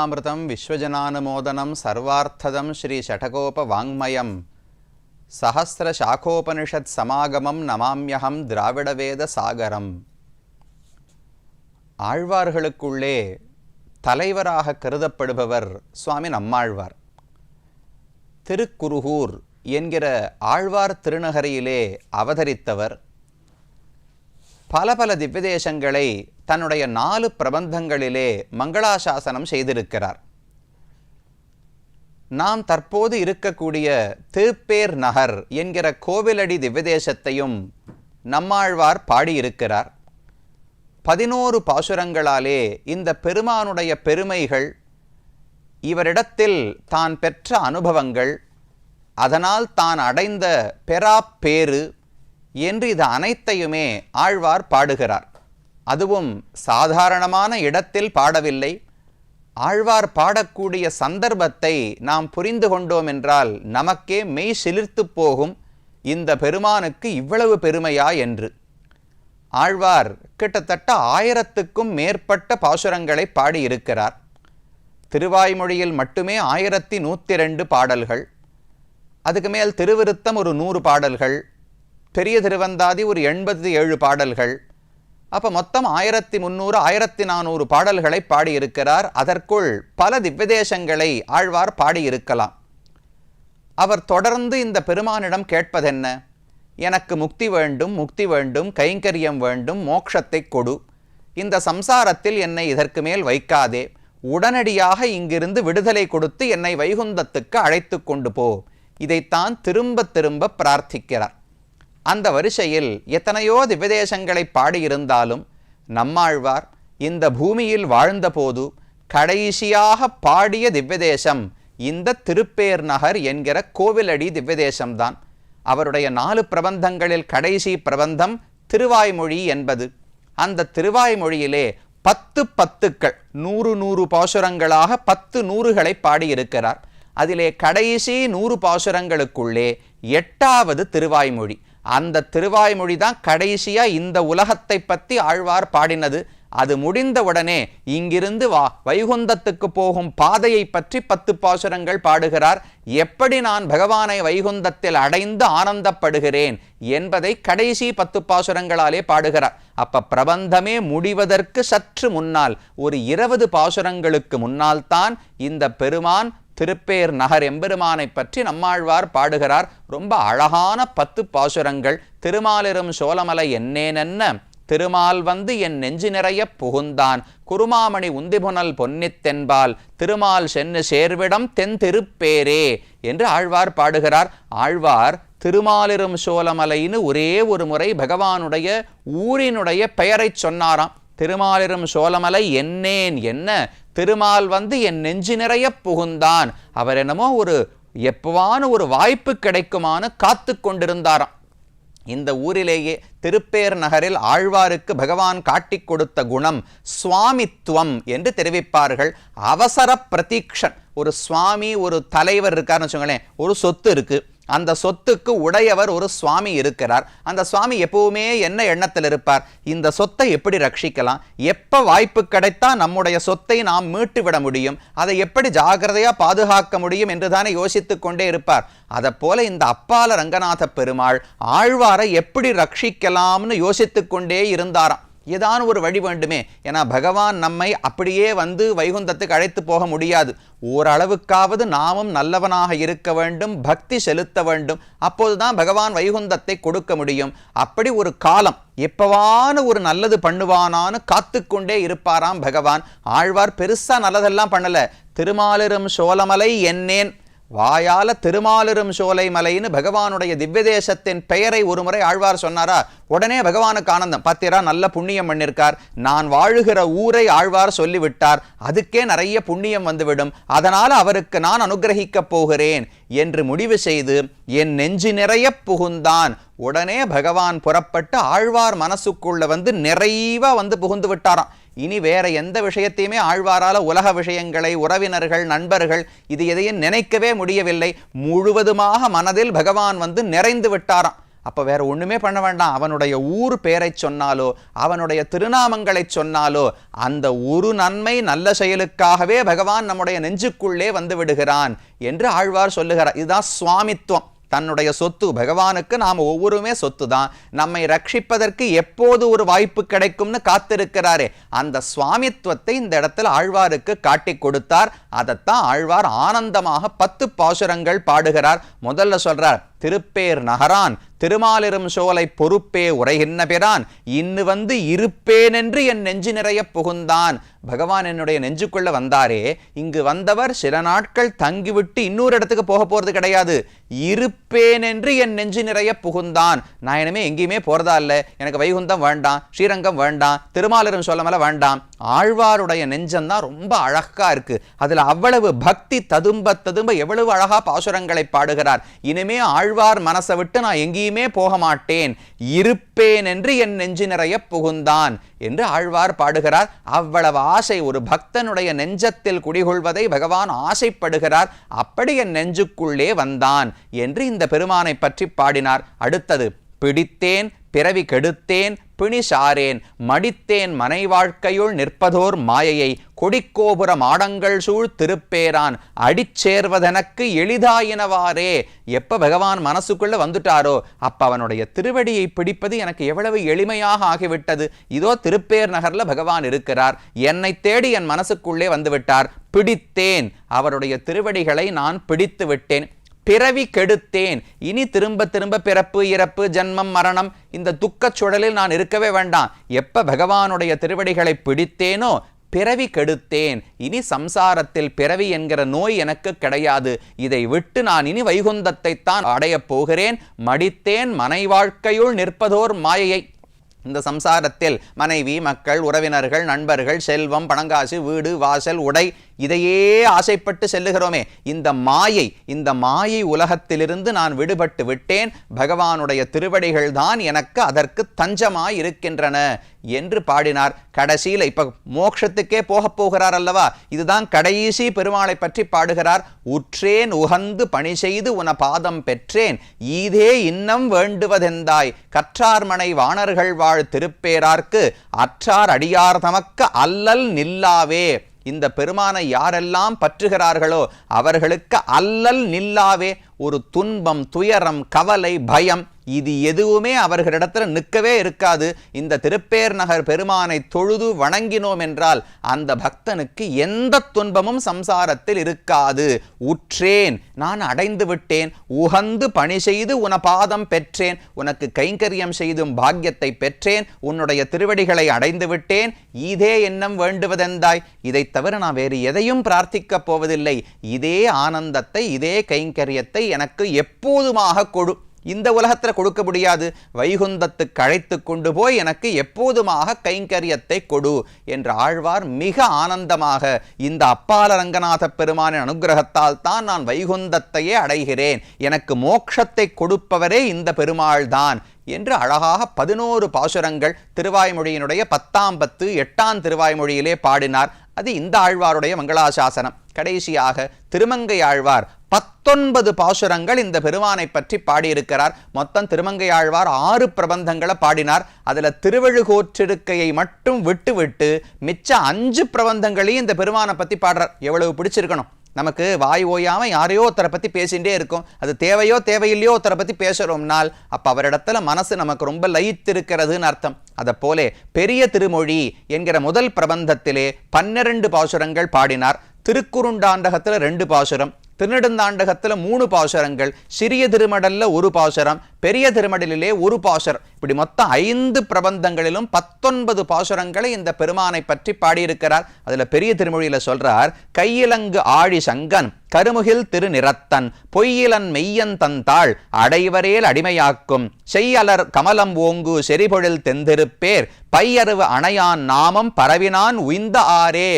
பக்தாமிருதம் விஸ்வஜனானுமோதனம் சர்வார்த்ததம் ஸ்ரீ ஷடகோப வாங்மயம் சஹசிர சாக்கோபனிஷத் சமாகமம் நமாம்யகம் திராவிடவேத சாகரம் ஆழ்வார்களுக்குள்ளே தலைவராக கருதப்படுபவர் சுவாமி நம்மாழ்வார் திருக்குருகூர் என்கிற ஆழ்வார் திருநகரியிலே அவதரித்தவர் பல பல திவ்யதேசங்களை தன்னுடைய நாலு பிரபந்தங்களிலே மங்களாசாசனம் செய்திருக்கிறார். நாம் தற்போது இருக்கக்கூடிய திருப்பேர் நகர் என்கிற கோவிலடி திவ்யதேசத்தையும் நம்மாழ்வார் பாடியிருக்கிறார். பதினோரு பாசுரங்களாலே இந்த பெருமானுடைய பெருமைகள் இவரிடத்தில் தான் பெற்ற அனுபவங்கள் அதனால் தான் அடைந்த பெறாப்பேறு என்று இது அனைத்தையுமே ஆழ்வார் பாடுகிறார். அதுவும் சாதாரணமான இடத்தில் பாடவில்லை. ஆழ்வார் பாடக்கூடிய சந்தர்ப்பத்தை நாம் புரிந்து கொண்டோம் என்றால் நமக்கே மெய் சிலிர்த்து போகும். இந்த பெருமானுக்கு இவ்வளவு பெருமையா என்று. ஆழ்வார் கிட்டத்தட்ட ஆயிரத்துக்கும் மேற்பட்ட பாசுரங்களை பாடியிருக்கிறார். திருவாய்மொழியில் மட்டுமே ஆயிரத்தி நூற்றி ரெண்டு பாடல்கள். அதுக்கு மேல் திருவிருத்தம் ஒரு நூறு பாடல்கள். பெரிய திருவந்தாதி ஒரு எண்பத்தி ஏழு பாடல்கள். அப்போ மொத்தம் ஆயிரத்தி முந்நூறு ஆயிரத்தி நானூறு பாடல்களை பாடியிருக்கிறார். அதற்குள் பல திவ்யதேசங்களை ஆழ்வார் பாடியிருக்கலாம். அவர் தொடர்ந்து இந்த பெருமானிடம் கேட்பதென்ன? எனக்கு முக்தி வேண்டும் முக்தி வேண்டும் கைங்கரியம் வேண்டும் மோட்சத்தை கொடு. இந்த சம்சாரத்தில் என்னை இதற்கு மேல் வைக்காதே. உடனடியாக இங்கிருந்து விடுதலை கொடுத்து என்னை வைகுந்தத்துக்கு அழைத்து கொண்டு போ. இதைத்தான் திரும்ப திரும்ப பிரார்த்திக்கிறார். அந்த வரிசையில் எத்தனையோ திவ்யதேசங்களை பாடியிருந்தாலும் நம்மாழ்வார் இந்த பூமியில் வாழ்ந்தபோது கடைசியாக பாடிய திவ்யதேசம் இந்த திருப்பேர் நகர் என்கிற கோவிலடி திவ்யதேசம்தான். அவருடைய நாலு பிரபந்தங்களில் கடைசி பிரபந்தம் திருவாய்மொழி என்பது. அந்த திருவாய்மொழியிலே பத்து பத்துக்கள் நூறு நூறு பாசுரங்களாக பத்து நூறுகளை பாடியிருக்கிறார். அதிலே கடைசி நூறு பாசுரங்களுக்குள்ளே எட்டாவது திருவாய்மொழி. அந்த திருவாய்மொழி தான் கடைசியாக இந்த உலகத்தை பற்றி ஆழ்வார் பாடினது. அது முடிந்தவுடனே இங்கிருந்து வா வைகுந்தத்துக்கு போகும் பாதையை பற்றி பத்து பாசுரங்கள் பாடுகிறார். எப்படி நான் பகவானை வைகுந்தத்தில் அடைந்து ஆனந்தப்படுகிறேன் என்பதை கடைசி பத்து பாசுரங்களாலே பாடுகிறார். அப்ப பிரபந்தமே முடிவதற்கு சற்று முன்னால் ஒரு இருபது பாசுரங்களுக்கு முன்னால் தான் இந்த பெருமான் திருப்பேர் நகர் எம்பெருமானை பற்றி நம்மாழ்வார் பாடுகிறார். ரொம்ப அழகான பத்து பாசுரங்கள். திருமாலிரும் சோழமலை என்னேனென்ன? திருமால் வந்து என் நெஞ்சு நிறைய புகுந்தான். குருமாமணி உந்திபுனல் பொன்னித்தென்பால் திருமால் சென்னு சேர்விடம் தென் திருப்பேரே என்று ஆழ்வார் பாடுகிறார். ஆழ்வார் திருமாலிரும் சோழமலைன்னு ஒரே ஒரு முறை பகவானுடைய ஊரினுடைய பெயரைச் சொன்னாராம். திருமாலிரும் சோழமலை என்னேன் என்ன? திருமால் வந்து என் நெஞ்சு நிறைய புகுந்தான். அவர் என்னமோ ஒரு எப்பவான ஒரு வாய்ப்பு கிடைக்குமான்னு காத்து கொண்டிருந்தாராம். இந்த ஊரிலேயே திருப்பேர் நகரில் ஆழ்வாருக்கு பகவான் காட்டிக் கொடுத்த குணம் சுவாமித்துவம் என்று தெரிவிப்பார்கள். அவசர பிரதீக்ஷன். ஒரு சுவாமி ஒரு தலைவர் இருக்காருன்னு வச்சுக்கோங்களேன் ஒரு சொத்து இருக்குது அந்த சொத்துக்கு உடையவர் ஒரு சுவாமி இருக்கிறார். அந்த சுவாமி எப்பவுமே என்ன எண்ணத்தில் இருப்பார்? இந்த சொத்தை எப்படி ரட்சிக்கலாம்? எப்போ வாய்ப்பு கிடைத்தா நம்முடைய சொத்தை நாம் மீட்டு விட முடியும்? அதை எப்படி ஜாகிரதையாக பாதுகாக்க முடியும் என்று தானே யோசித்து கொண்டே இருப்பார். அதை போல இந்த அப்பால ரங்கநாத பெருமாள் ஆழ்வாரை எப்படி ரட்சிக்கலாம்னு யோசித்து கொண்டே இருந்தாராம். ஏதான ஒரு வழி வேண்டுமே. ஏன்னா பகவான் நம்மை அப்படியே வந்து வைகுந்தத்துக்கு அழைத்து போக முடியாது. ஓரளவுக்காவது நாமும் நல்லவனாக இருக்க வேண்டும் பக்தி செலுத்த வேண்டும். அப்போதுதான் பகவான் வைகுந்தத்தை கொடுக்க முடியும். அப்படி ஒரு காலம் எப்பவான ஒரு நல்லது பண்ணுவானான்னு காத்துக்கொண்டே இருப்பாராம் பகவான். ஆழ்வார் பெருசா நல்லதெல்லாம் பண்ணல. திருமாலிரும் சோழமலை என்னேன்? வாயால திருமாலிரும் சோலை மலைன்னு பகவானுடைய திவ்யதேசத்தின் பெயரை ஒருமுறை ஆழ்வார் சொன்னாரா? உடனே பகவானுக்கு ஆனந்தம். பத்திரா நல்ல புண்ணியம் பண்ணிருக்கார். நான் வாழுகிற ஊரை ஆழ்வார் சொல்லிவிட்டார். அதுக்கே நிறைய புண்ணியம் வந்துவிடும். அதனால் அவருக்கு நான் அனுகிரகிக்கப் போகிறேன் என்று முடிவு செய்து என் நெஞ்சு நிறைய புகுந்தான். உடனே பகவான் புறப்பட்டு ஆழ்வார் மனசுக்குள்ள வந்து நிறைவா வந்து புகுந்து விட்டாராம். இனி வேற எந்த விஷயத்தையுமே ஆழ்வாரால உலக விஷயங்களை உறவினர்கள் நண்பர்கள் இது எதையும் நினைக்கவே முடியவில்லை. முழுவதுமாக மனதில் பகவான் வந்து நிறைந்து விட்டாராம். அப்போ வேற ஒன்றுமே பண்ண வேண்டாம். அவனுடைய ஊர் பேரை சொன்னாலோ அவனுடைய திருநாமங்களை சொன்னாலோ அந்த ஒரு நன்மை நல்ல செயலுக்காகவே பகவான் நம்முடைய நெஞ்சுக்குள்ளே வந்து விடுகிறான் என்று ஆழ்வார் சொல்லுகிறார். இதுதான் சுவாமித்துவம் தன்னுடைய சொத்து பகவானுக்கு நாம் ஒவ்வொருமே சொத்து தான் நம்மை ரட்சிப்பதற்கு எப்போது ஒரு வாய்ப்பு கிடைக்கும்னு காத்திருக்கிறாரே. அந்த சுவாமித்துவத்தை இந்த இடத்துல ஆழ்வாருக்கு காட்டி கொடுத்தார். அதைத்தான் ஆழ்வார் ஆனந்தமாக பத்து பாசுரங்கள் பாடுகிறார். முதல்ல சொல்றார் திருப்பேர் நகரான் திருமாலிரும் சோலை பொறுப்பே உரைகின்ற பிரான் இன்னு வந்து இருப்பேன் என்று என் நெஞ்சு நிறைய புகுந்தான். பகவான் என்னுடைய நெஞ்சுக்குள்ள வந்தாரே இங்கு வந்தவர் சில நாட்கள் தங்கிவிட்டு இன்னொரு இடத்துக்கு போக போறது கிடையாது. இருப்பேன் என்று என் நெஞ்சு நிறைய புகுந்தான். நான் இனிமே எங்கேயுமே போறதா இல்ல. எனக்கு வைகுந்தம் வேண்டாம் ஸ்ரீரங்கம் வேண்டாம் திருமாலிரும் சோழமலை வேண்டாம். ஆழ்வாருடைய நெஞ்சம்தான் ரொம்ப அழகா இருக்கு. அதுல அவ்வளவு பக்தி ததும்ப ததும்ப எவ்வளவு அழகா பாசுரங்களை பாடுகிறார். இனிமே ஆழ்வார் மனசை விட்டு நான் எங்கேயுமே போக மாட்டேன். இருப்பேன் என்று என் நெஞ்சு நிறைய புகுந்தான் என்று ஆழ்வார் பாடுகிறார். அவ்வளவு ஆசை ஒரு பக்தனுடைய நெஞ்சத்தில் குடிகொள்வதை பகவான் ஆசைப்படுகிறார். அப்படி என் நெஞ்சுக்குள்ளே வந்தான் என்று இந்த பெருமானை பற்றி பாடினார். அடுத்தது பிடித்தேன் பிறவி கெடுத்தேன் பிணிசாரேன் மடித்தேன் மனை வாழ்க்கையுள் நிற்பதோர் மாயையை கொடிக்கோபுர மாடங்கள் சூழ் திருப்பேரான் அடிச்சேர்வதெனக்கு எளிதாயினவாறே எப்ப பகவான் மனசுக்குள்ள வந்துட்டாரோ அப்ப அவனுடைய திருவடியை பிடிப்பது எனக்கு எவ்வளவு எளிமையாக ஆகிவிட்டது. இதோ திருப்பேர் நகர்ல பகவான் இருக்கிறார். என்னை தேடி என் மனசுக்குள்ளே வந்துவிட்டார். பிடித்தேன். அவருடைய திருவடிகளை நான் பிடித்து விட்டேன். பிறவி கெடுத்தேன். இனி திரும்ப திரும்ப பிறப்பு இறப்பு ஜன்மம் மரணம் இந்த துக்கச் சுழலில் நான் இருக்கவே வேண்டாம். எப்ப பகவானுடைய திருவடிகளை பிடித்தேனோ பிறவி கெடுத்தேன். இனி சம்சாரத்தில் பிறவி என்கிற நோய் எனக்கு கிடையாது. இதை விட்டு நான் இனி வைகுந்தத்தை தான் அடையப் போகிறேன். மடித்தேன் மனை வாழ்க்கையுள் நிற்பதோர் மாயையை. இந்த சம்சாரத்தில் மனைவி மக்கள் உறவினர்கள் நண்பர்கள் செல்வம் பணங்காசு வீடு வாசல் உடை இதையே ஆசைப்பட்டு செல்லுகிறோமே. இந்த மாயை இந்த மாயை உலகத்திலிருந்து நான் விடுபட்டு விட்டேன். பகவானுடைய திருவடிகள் தான் எனக்கு அதற்கு தஞ்சமாய் இருக்கின்றன என்று பாடினார். கடைசியில் இப்ப மோட்சத்துக்கே போகப் போகிறார் அல்லவா? இதுதான் கடைசி பெருமாளை பற்றி பாடுகிறார். உற்றேன் உகந்து பணி செய்து உன பாதம் பெற்றேன். ஈதே இன்னம் வேண்டுவதெந்தாய். கற்றார்மனை வாணர்கள் வாழ் திருப்பேரார்க்கு அற்றார் அடியார் தமக்க அல்லல் நில்லாவே. இந்த பெருமானை யாரெல்லாம் பற்றுகிறார்களோ அவர்களுக்கு அல்லல் நில்லாவே. ஒரு துன்பம் துயரம் கவலை பயம் இது எதுவுமே அவர்களிடத்தில் நிற்கவே இருக்காது. இந்த திருப்பேர் நகர் பெருமானை தொழுது வணங்கினோம் என்றால் அந்த பக்தனுக்கு எந்த துன்பமும் சம்சாரத்தில் இருக்காது. உற்றேன் நான் அடைந்து விட்டேன். உகந்து பணி செய்து உன பாதம் பெற்றேன். உனக்கு கைங்கரியம் செய்தும் பாக்கியத்தை பெற்றேன். உன்னுடைய திருவடிகளை அடைந்து விட்டேன். இதே எண்ணம் வேண்டுவதெந்தாய்? இதை தவிர நான் வேறு எதையும் பிரார்த்திக்கப் போவதில்லை. இதே ஆனந்தத்தை இதே கைங்கரியத்தை எனக்கு எப்போதுமாக கொடு இந்த உலகத்தில் கொடுக்க முடியாது. வைகுந்தத்துக்கு அழைத்து கொண்டு போய் எனக்கு எப்போதுமாக கைங்கரியத்தை கொடு என்று ஆழ்வார் மிக ஆனந்தமாக இந்த அப்பால ரங்கநாத பெருமானின் அனுகிரகத்தால் தான் நான் வைகுந்தத்தையே அடைகிறேன். எனக்கு மோட்சத்தை கொடுப்பவரே இந்த பெருமாள் தான் என்று அழகாக பதினோரு பாசுரங்கள் திருவாய்மொழியினுடைய பத்தாம் பத்து எட்டாம் திருவாய்மொழியிலே பாடினார். அது இந்த ஆழ்வாருடைய மங்களாசாசனம். கடைசியாக திருமங்கை ஆழ்வார் பத்தொன்பது பாசுரங்கள் இந்த பெருமானை பற்றி பாடியிருக்கிறார். மொத்தம் திருமங்கை ஆழ்வார் ஆறு பிரபந்தங்களை பாடினார். அதுல திருவழுகோற்றிருக்கையை மட்டும் விட்டு விட்டு மிச்ச அஞ்சு பிரபந்தங்களையும் இந்த பெருமானை பற்றி பாடுறார். எவ்வளவு பிடிச்சிருக்கணும்? நமக்கு வாய் ஓயாமல் யாரையோ ஒருத்தரை பற்றி பேசிகிட்டே இருக்கும். அது தேவையோ தேவையில்லையோ ஒருத்தரை பற்றி பேசுகிறோம்னால் அப்போ அவரிடத்துல மனசு நமக்கு ரொம்ப லயித்திருக்கிறதுன்னு அர்த்தம். அதை போலே பெரிய திருமொழி என்கிற முதல் பிரபந்தத்திலே பன்னிரண்டு பாசுரங்கள் பாடினார். திருக்குறுண்டாண்டகத்தில் ரெண்டு பாசுரம் திருநெடுந்தாண்டகத்துல மூணு பாசுரங்கள் சிறிய திருமடல்ல ஒரு பாசுரம் பெரிய திருமடலிலே ஒரு பாசுரம். இப்படி மொத்தம் ஐந்து பிரபந்தங்களிலும் பத்தொன்பது பாசுரங்களை இந்த பெருமானை பற்றி பாடியிருக்கிறார். அதுல பெரிய திருமொழியில சொல்றார் கையிலங்கு ஆழி சங்கன் கருமுகில் திருநிறத்தன் பொய்யிலன் மெய்யன் தந்தாள் அடைவரேல் அடிமையாக்கும் செய்யலர் கமலம் ஓங்கு செறிபொழில் தெந்திருப்பேர் பையருவு அணையான் நாமம் பரவினான் உய்ந்த ஆரே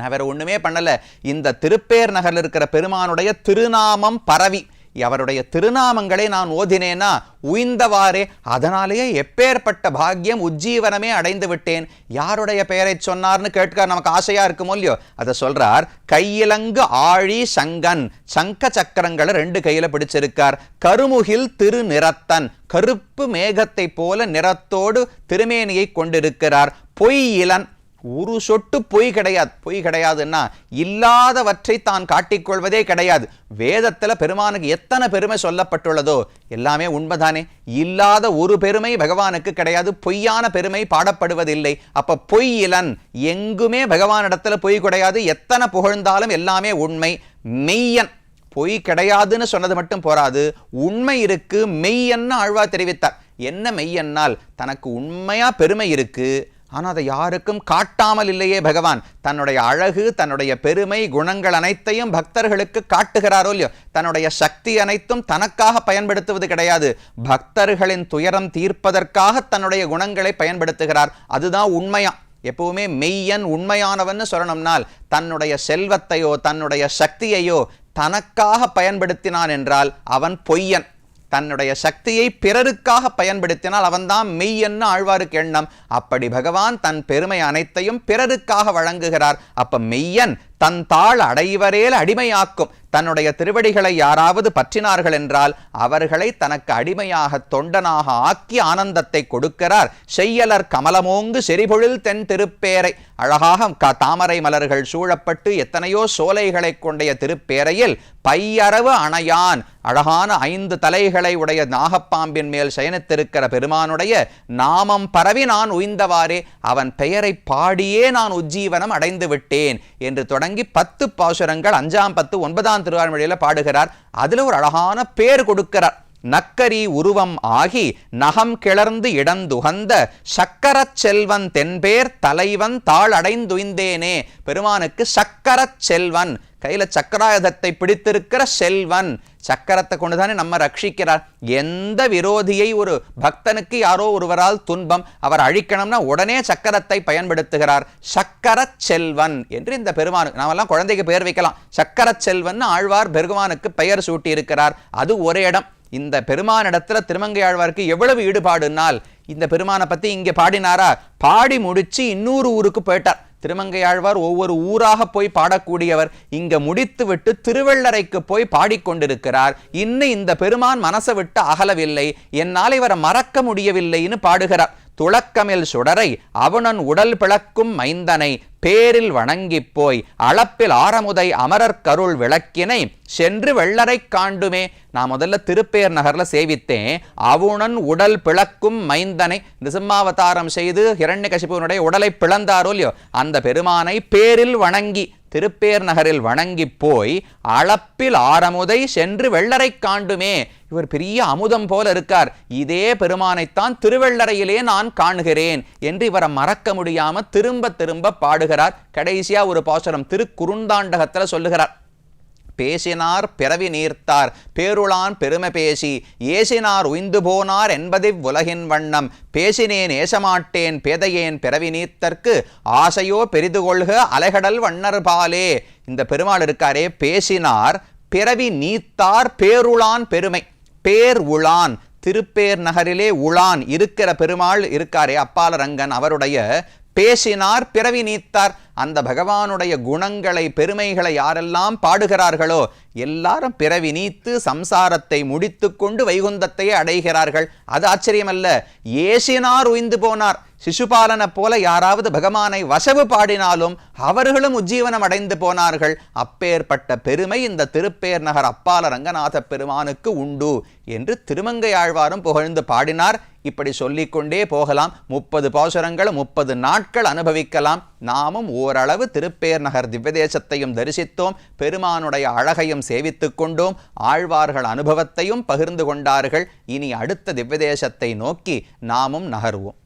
நான் வேற ஒண்ணுமே பண்ணல. இந்த திருப்பேர் நகரில் இருக்கிற பெருமானுடைய திருநாமம் பரவி. அவருடைய திருநாமங்களை நான் ஓதினேனா உய்ந்தவாறே. அதனாலேயே எப்பேற்பட்ட பாக்கியம் உஜ்ஜீவனமே அடைந்து விட்டேன். யாருடைய பெயரை சொன்னார்னு கேட்க நமக்கு ஆசையா இருக்குமோ இல்லையோ? அதை சொல்றார் கையிலங்கு ஆழி சங்கன். சங்க சக்கரங்களை ரெண்டு கையில பிடிச்சிருக்கார். கருமுகில் திரு நிறத்தன் கருப்பு மேகத்தை போல நிறத்தோடு திருமேனியை கொண்டிருக்கிறார். பொய் இளன். ஒரு சொட்டு பொய் கிடையாது. பொய் கிடையாதுன்னா இல்லாதவற்றை தான் காட்டிக்கொள்வதே கிடையாது. வேதத்தில் பெருமானுக்கு எத்தனை பெருமை சொல்லப்பட்டுள்ளதோ எல்லாமே உண்மைதானே. இல்லாத ஒரு பெருமை பகவானுக்கு கிடையாது. பொய்யான பெருமை பாடப்படுவதில்லை. அப்ப பொய் இலன் எங்குமே பகவானிடத்துல பொய் கிடையாது. எத்தனை புகழ்ந்தாலும் எல்லாமே உண்மை. மெய்யன். பொய் கிடையாதுன்னு சொன்னது மட்டும் போராது. உண்மை இருக்கு. மெய்யன்னு ஆழ்வா தெரிவித்தார். என்ன மெய்யன்னால் தனக்கு உண்மையா பெருமை இருக்கு. ஆனால் அதை யாருக்கும் காட்டாமல் இல்லையே பகவான். தன்னுடைய அழகு தன்னுடைய பெருமை குணங்கள் அனைத்தையும் பக்தர்களுக்கு காட்டுகிறாரோ இல்லையோ? தன்னுடைய சக்தி அனைத்தும் தனக்காக பயன்படுத்துவது கிடையாது. பக்தர்களின் துயரம் தீர்ப்பதற்காக தன்னுடைய குணங்களை பயன்படுத்துகிறார். அதுதான் உண்மையா? எப்பவுமே மெய்யன் உண்மையானவன்னு சொல்லணும்னால் தன்னுடைய செல்வத்தையோ தன்னுடைய சக்தியையோ தனக்காக பயன்படுத்தினான் என்றால் அவன் பொய்யன். தன்னுடைய சக்தியை பிறருக்காக பயன்படுத்தினால் அவன்தான் மெய்யன்னு ஆழ்வாருக்கு எண்ணம்? அப்படி பகவான் தன் பெருமை அனைத்தையும் பிறருக்காக வழங்குகிறார். அப்ப மெய்யன் தன் தாள் அடைவரேல் அடிமையாக்கும். தன்னுடைய திருவடிகளை யாராவது பற்றினார்கள் என்றால் அவர்களை தனக்கு அடிமையாக தொண்டனாக ஆக்கி ஆனந்தத்தை கொடுக்கிறார். செய்யலர் கமலமோங்கு செறிபொழில் தென் திருப்பேரை. அழகாக தாமரை மலர்கள் சூழப்பட்டு எத்தனையோ சோலைகளை கொண்டைய திருப்பேரையில் பையரவு அணையான் அழகான ஐந்து தலைகளை உடைய நாகப்பாம்பின் மேல் சயனித்திருக்கிற பெருமானுடைய நாமம் பரவி நான் உய்ந்தவாறே அவன் பெயரை பாடியே நான் உஜ்ஜீவனம் அடைந்து விட்டேன் என்று தொடங்கி பத்து பாசுரங்கள் அஞ்சாம் பத்து ஒன்பதாம் திருவாரூரில பாடுகிறார். அதில் ஒரு அழகான பேர் கொடுக்கிறார். நக்கரி உருவம் ஆகி நகம் கிளர்ந்து இடந்துகந்த சக்கரச் செல்வன் தென்பேர் தலைவன் தாள் அடைந்துய்ந்தேனே. பெருமானுக்கு சக்கரச் செல்வன் கையில் சக்கராயுதத்தை பிடித்திருக்கிற செல்வன். சக்கரத்தை கொண்டுதானே நம்ம ரட்சிக்கிறார். எந்த விரோதியை ஒரு பக்தனுக்கு யாரோ ஒருவரால் துன்பம் அவர் அழிக்கணும்னா உடனே சக்கரத்தை பயன்படுத்துகிறார். சக்கரச் செல்வன் என்று இந்த பெருமானுக்கு நாமெல்லாம் குழந்தைக்கு பெயர் வைக்கலாம். சக்கரச் செல்வன் ஆழ்வார் பெருமானுக்கு பெயர் சூட்டி இருக்கிறார் அது ஒரு இடம். இந்த பெருமானிடத்துல திருமங்கை ஆழ்வாருக்கு எவ்வளவு ஈடுபாடுனால் இந்த பெருமானை பற்றி இங்கே பாடினாரா? பாடி முடிச்சு இன்னொரு ஊருக்கு போயிட்டார். திருமங்கையாழ்வார் ஒவ்வொரு ஊராக போய் பாடக்கூடியவர் இங்க முடித்துவிட்டு திருவள்ளரைக்கு போய் பாடிக்கொண்டிருக்கிறார். இன்னும் இந்த பெருமான் மனசை விட்டு அகலவில்லை. என்னால் இவரை மறக்க முடியவில்லைன்னு பாடுகிறார். துளக்கமில் சுடரை அவனன் உடல் பிளக்கும் மைந்தனை பேரில் வணங்கிப் போய் அளப்பில் ஆரமுதை அமரர் கருள் விளக்கினை சென்று வெள்ளரை காண்டுமே. நான் முதல்ல திருப்பேர் நகர்ல சேவித்தேன். அவுணன் உடல் பிளக்கும் மைந்தனை நிசிம்மாவதாரம் செய்து ஹிரண்யகசிபுவனுடைய உடலை பிளந்தாரோ இல்லையோ அந்த பெருமானை பேரில் வணங்கி திருப்பேர் நகரில் வணங்கி போய் அளப்பில் ஆரமுதை சென்று வெள்ளரை காண்டுமே. இவர் பெரிய அமுதம் போல இருக்கார். இதே பெருமானைத்தான் திருவெள்ளரையிலே நான் காணுகிறேன் என்று இவரை மறக்க முடியாம திரும்ப திரும்ப பாடுகிறார். கடைசியா ஒரு பாசுரம் திருக்குறுந்தாண்டகத்தில் சொல்லுகிறார். பேசினார் பிறவி நீர்த்தார். பேருளான் பெருமை பேசி ஏசினார் உய்ந்து போனார் என்பதிவ் உலகின் வண்ணம். பேசினேன் ஏசமாட்டேன் பேதையேன் பிறவி நீர்த்தற்கு. ஆசையோ பெரிது கொள்க அலைகடல் வண்ணர் பாலே. இந்த பெருமாள் இருக்காரே பேசினார் பிறவி நீத்தார் பேருளான் பெருமை. பேர் உளான் திருப்பேர் நகரிலே உளான். இருக்கிற பெருமாள் இருக்காரே அப்பாலரங்கன் அவருடைய. பேசினார் பிறவி நீத்தார் அந்த பகவானுடைய குணங்களை பெருமைகளை யாரெல்லாம் பாடுகிறார்களோ எல்லாரும் பிறவி நீத்து சம்சாரத்தை முடித்துக்கொண்டு வைகுந்தத்தையே அடைகிறார்கள். அது ஆச்சரியமல்ல. ஏசினார் உய்ந்து போனார். சிசுபாலனை போல யாராவது பகவானை வசவு பாடினாலும் அவர்களும் உஜ்ஜீவனம் அடைந்து போனார்கள். அப்பேற்பட்ட பெருமை இந்த திருப்பேர் நகர் அப்பால ரங்கநாத பெருமானுக்கு உண்டு என்று திருமங்கை ஆழ்வாரும் புகழ்ந்து பாடினார். இப்படி சொல்லிக்கொண்டே போகலாம். முப்பது பாசுரங்கள் முப்பது நாட்கள் அனுபவிக்கலாம். நாமும் ஓரளவு திருப்பேர் நகர் திவ்யதேசத்தையும் தரிசித்தோம் பெருமானுடைய அழகையும் சேவித்துக் கொண்டோம் ஆழ்வார்கள் அனுபவத்தையும் பகிர்ந்து கொண்டார்கள். இனி அடுத்த திவ்யதேசத்தை நோக்கி நாமும் நகர்வோம்.